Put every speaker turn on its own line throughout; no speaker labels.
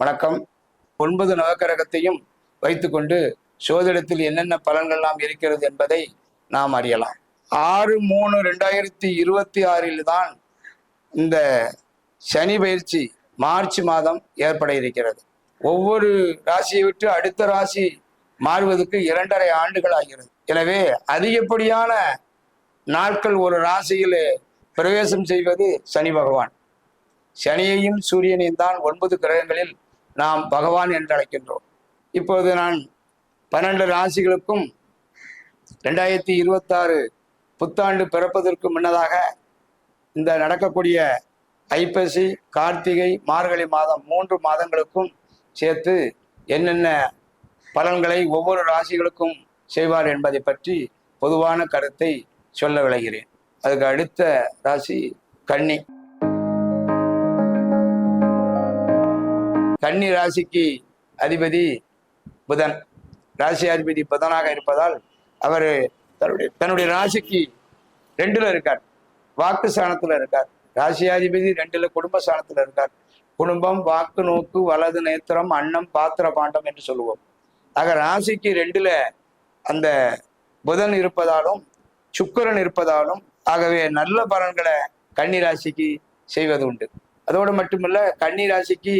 வணக்கம். ஒன்பது நவக்கிரகத்தையும் வைத்துக்கொண்டு சோதிடத்தில் என்னென்ன பலன்கள்லாம் இருக்கிறது என்பதை நாம் அறியலாம். ஆறு மூணு ரெண்டாயிரத்தி இருபத்தி ஆறில் தான் இந்த சனி பயிற்சி மார்ச் மாதம் ஏற்பட இருக்கிறது. ஒவ்வொரு ராசியை விட்டு அடுத்த ராசி மாறுவதற்கு இரண்டரை ஆண்டுகள் ஆகிறது. எனவே அதிகப்படியான நாட்கள் ஒரு ராசியில் பிரவேசம் செய்வது சனி பகவான். சனியையும் சூரியனையும் தான் ஒன்பது கிரகங்களில் நாம் பகவான் என்று அழைக்கின்றோம். இப்போது நான் பன்னெண்டு ராசிகளுக்கும் ரெண்டாயிரத்தி இருபத்தாறு புத்தாண்டு பிறப்பதற்கு முன்னதாக இந்த நடக்கக்கூடிய ஐப்பசி கார்த்திகை மார்கழி மாதம் மூன்று மாதங்களுக்கும் சேர்த்து என்னென்ன பலன்களை ஒவ்வொரு ராசிகளுக்கும் செய்வார் என்பதை பற்றி பொதுவான கருத்தை சொல்ல விளைகிறேன். அதுக்கு அடுத்த ராசி கன்னி. கன்னி ராசிக்கு அதிபதி புதன். ராசி அதிபதி புதனாக இருப்பதால் அவர் தன்னுடைய தன்னுடைய ராசிக்கு ரெண்டுல இருக்கார். வாக்கு ஸ்தானத்துல இருக்கார். ராசியாதிபதி ரெண்டுல குடும்ப ஸ்தானத்துல இருக்கார். குடும்பம் வாக்கு நோக்கு வலது நேத்திரம் அன்னம் பாத்திர பாண்டம் என்று சொல்லுவோம். ஆக ராசிக்கு ரெண்டுல அந்த புதன் இருப்பதாலும் சுக்கிரன் இருப்பதாலும் ஆகவே நல்ல பலன்களை கன்னி ராசிக்கு செய்வது உண்டு. அதோடு மட்டுமல்ல கன்னி ராசிக்கு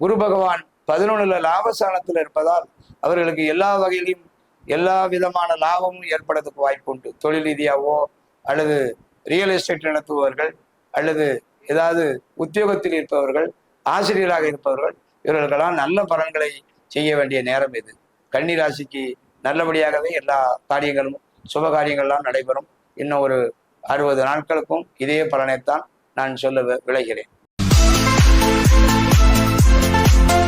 குரு பகவான் பதினொன்றுல லாபஸ்தானத்தில் இருப்பதால் அவர்களுக்கு எல்லா வகையிலும் எல்லா விதமான லாபமும் ஏற்படுறதுக்கு வாய்ப்பு உண்டு தொழில் ரீதியாவோ அல்லது ரியல் எஸ்டேட் நடத்துபவர்கள் அல்லது ஏதாவது உத்தியோகத்தில் இருப்பவர்கள் ஆசிரியராக இருப்பவர்கள் இவர்களுக்கெல்லாம் நல்ல பலன்களை செய்ய வேண்டிய நேரம் இது. கன்னி ராசிக்கு நல்லபடியாகவே எல்லா காரியங்களும் சுப காரியங்கள்லாம் நடைபெறும். இன்னும் ஒரு அறுபது நாட்களுக்கும் இதே பலனைத்தான் நான் சொல்ல வி- விளைகிறேன்.